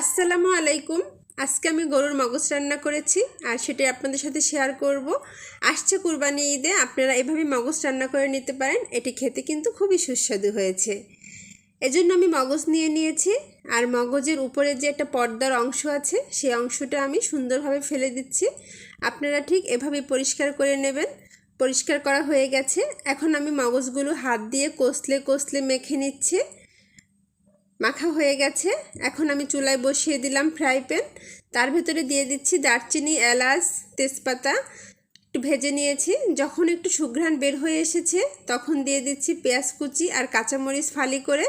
আসসালামু আলাইকুম। আজকে আমি গরুর মগজ রান্না করেছি আর সেটা আপনাদের সাথে শেয়ার করব। আসছে কুরবানি ঈদে, আপনারা এভাবে মগজ রান্না করে নিতে পারেন। এটি খেতে কিন্তু খুবই সুস্বাদু হয়েছে। এজন্য আমি মগজ নিয়ে নিয়েছি আর মগজের উপরে যে একটা পর্দার অংশ আছে, সেই অংশটা আমি সুন্দরভাবে ফেলে দিচ্ছি। আপনারা ঠিক এভাবে পরিষ্কার করে নেবেন। পরিষ্কার করা হয়ে গেছে। এখন আমি মগজগুলো হাত দিয়ে কষলে কষলে মেখে নিচ্ছি। মাখা হয়ে গেছে। এখন আমি চুলায় বসিয়ে দিলাম ফ্রাই প্যান। তার ভেতরে দিয়ে দিচ্ছি দারচিনি, এলাচ, তেজপাতা। একটু ভেজে নিয়েছি। যখন একটু সুঘ্রাণ বের হয়ে এসেছে, তখন দিয়ে দিচ্ছি পেঁয়াজ কুচি আর কাঁচামরিচ ফালি করে।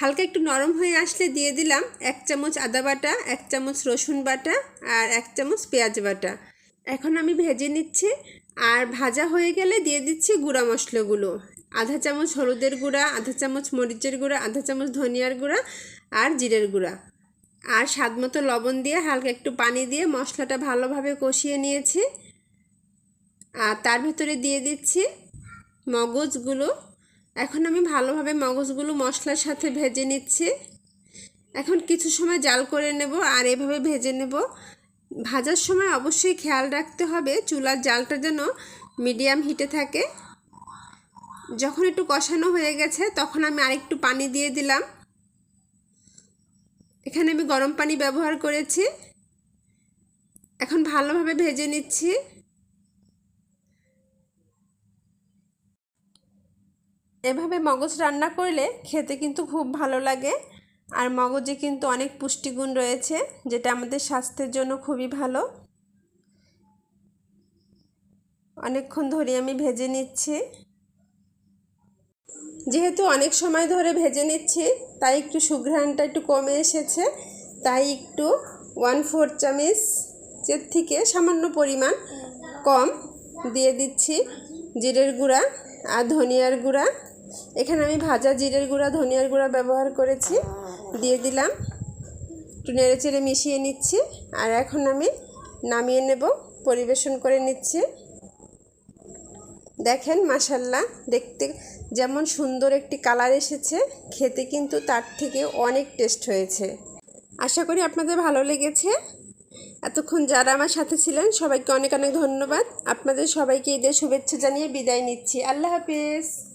হালকা একটু নরম হয়ে আসলে দিয়ে দিলাম এক চামচ আদা বাটা, এক চামচ রসুন বাটা আর এক চামচ পেঁয়াজ বাটা। এখন আমি ভেজে নিচ্ছি আর ভাজা হয়ে গেলে দিয়ে দিচ্ছি গুঁড়া মশলাগুলো। আধা চামচ হলুদের গুঁড়া, আধা চামচ মরিচের গুঁড়া, আধা চামচ ধনিয়ার গুঁড়া আর জিরের গুঁড়া। আর স্বাদ মতো লবণ দিয়ে হালকা একটু পানি দিয়ে মশলাটা ভালোভাবে কষিয়ে নিয়েছি। আর তার ভিতরে দিয়ে দিচ্ছি মগজগুলো। এখন আমি ভালোভাবে মগজগুলো মশলার সাথে ভেজে নিচ্ছি। এখন কিছু সময় জাল করে নেব আর এভাবে ভেজে নেব। ভাজার সময় অবশ্যই খেয়াল রাখতে হবে, চুলার জালটা যেন মিডিয়াম হিটে থাকে। যখন একটু কষানো হয়ে গেছে, তখন আমি আরেকটু পানি দিয়ে দিলাম। এখানে আমি গরম পানি ব্যবহার করেছি। এখন ভালোভাবে ভেজে নিচ্ছি। এভাবে মগজ রান্না করলে খেতে কিন্তু খুব ভালো লাগে। আর মগজে কিন্তু অনেক পুষ্টিগুণ রয়েছে, যেটা আমাদের স্বাস্থ্যের জন্য খুবই ভালো। অনেকক্ষণ ধরে আমি ভেজে নিচ্ছি। যেহেতু অনেক সময় ধরে ভেজে নিচ্ছি, তাই একটু সুঘ্রাণটা একটু কমে এসেছে। তাই একটু ওয়ান ফোর চামচের থেকে সামান্য পরিমাণ কম দিয়ে দিচ্ছি। জিরের গুঁড়া আর ধনিয়ার গুঁড়া। এখানে আমি ভাজা জিরের গুঁড়া, ধনিয়ার গুঁড়া ব্যবহার করেছি। দিয়ে দিলাম। একটু নেড়ে চেড়ে মিশিয়ে নিচ্ছি। আর এখন আমি নামিয়ে নেব, পরিবেশন করে নিচ্ছি। দেখেন মাসাল্লাহ দেখতে যেমন সুন্দর একটি কালার এসেছে, খেতে কিন্তু তার থেকে অনেক টেস্ট হয়েছে। আশা করি আপনাদের ভালো লেগেছে। এতক্ষণ যারা আমার সাথে ছিলেন, সবাইকে অনেক অনেক ধন্যবাদ। আপনাদের সবাইকে ঈদের শুভেচ্ছা জানিয়ে বিদায় নিচ্ছি। আল্লাহ হাফিজ।